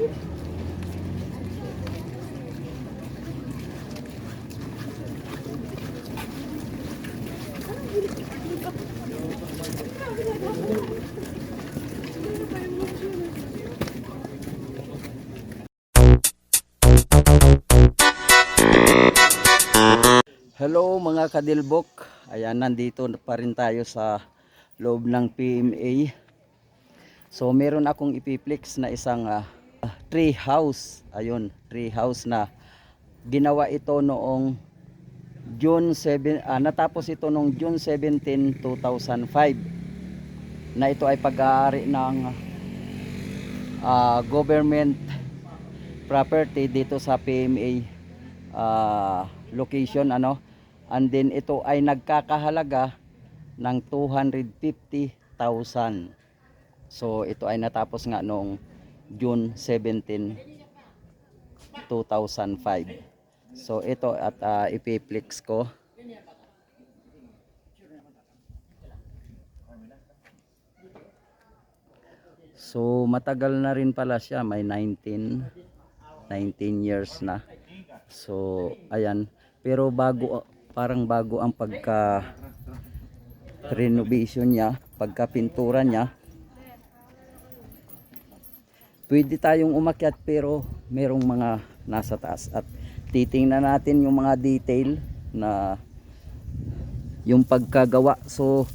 Hello mga kadilbok. Ayan, nandito pa rin tayo sa loob ng PMA. So meron akong ipiplex na isang ah, tree house. Ayun, tree house na ginawa ito noong June 7, ah, natapos ito noong June 17, 2005. Na ito ay pag-aari ng ah, government property dito sa PMA ah, location ano and then ito ay nagkakahalaga ng 250,000 so ito ay natapos nga noong June 17 2005 so ito at uh, ipiplex ko so matagal na rin pala siya may 19 19 years na So, ayan. Pero bago, parang bago ang pagka renovation niya, pagka pintura niya. Pwede tayong umakyat pero merong mga nasa taas. At titingnan natin yung mga detail na yung pagkagawa. So,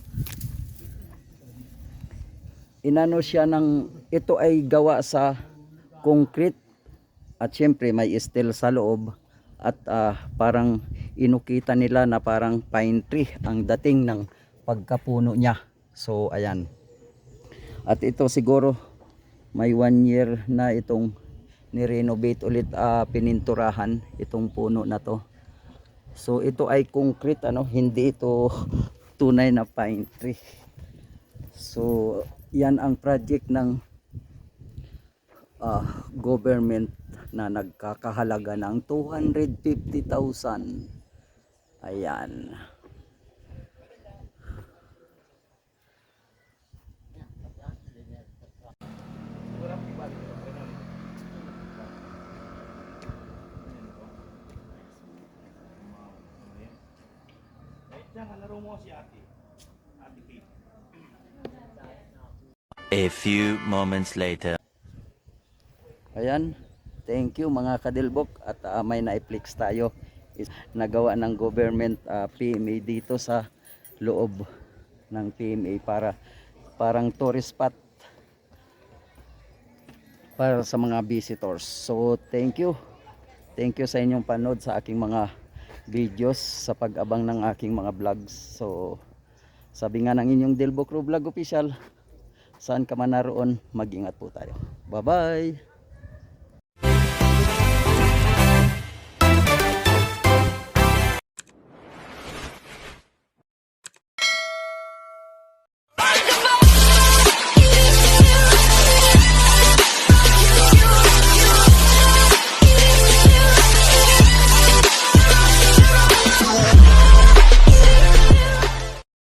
inano siya ng ito ay gawa sa concrete. At syempre may steel sa loob. At ah, parang inukita nila na parang pine tree ang dating ng pagkapuno niya. So ayan. At ito siguro may one year na itong nirenovate ulit ah, pininturahan itong puno na to so ito ay concrete ano hindi ito tunay na pine tree so yan ang project ng ah, government na nagkakahalaga ng 250,000. Ayan. A few moments later. Ayan. Thank you mga kadilbok at ah, may na-flex tayo is nagawa ng government ah, PMA dito sa loob ng PMA para parang tourist spot para sa mga visitors. So thank you. Thank you sa inyong panood sa aking mga videos sa pag-abang ng aking mga vlogs. So sabi nga ng inyong Dilbo Crew Vlog Official, saan ka man naroon, mag-ingat po tayo. Bye-bye!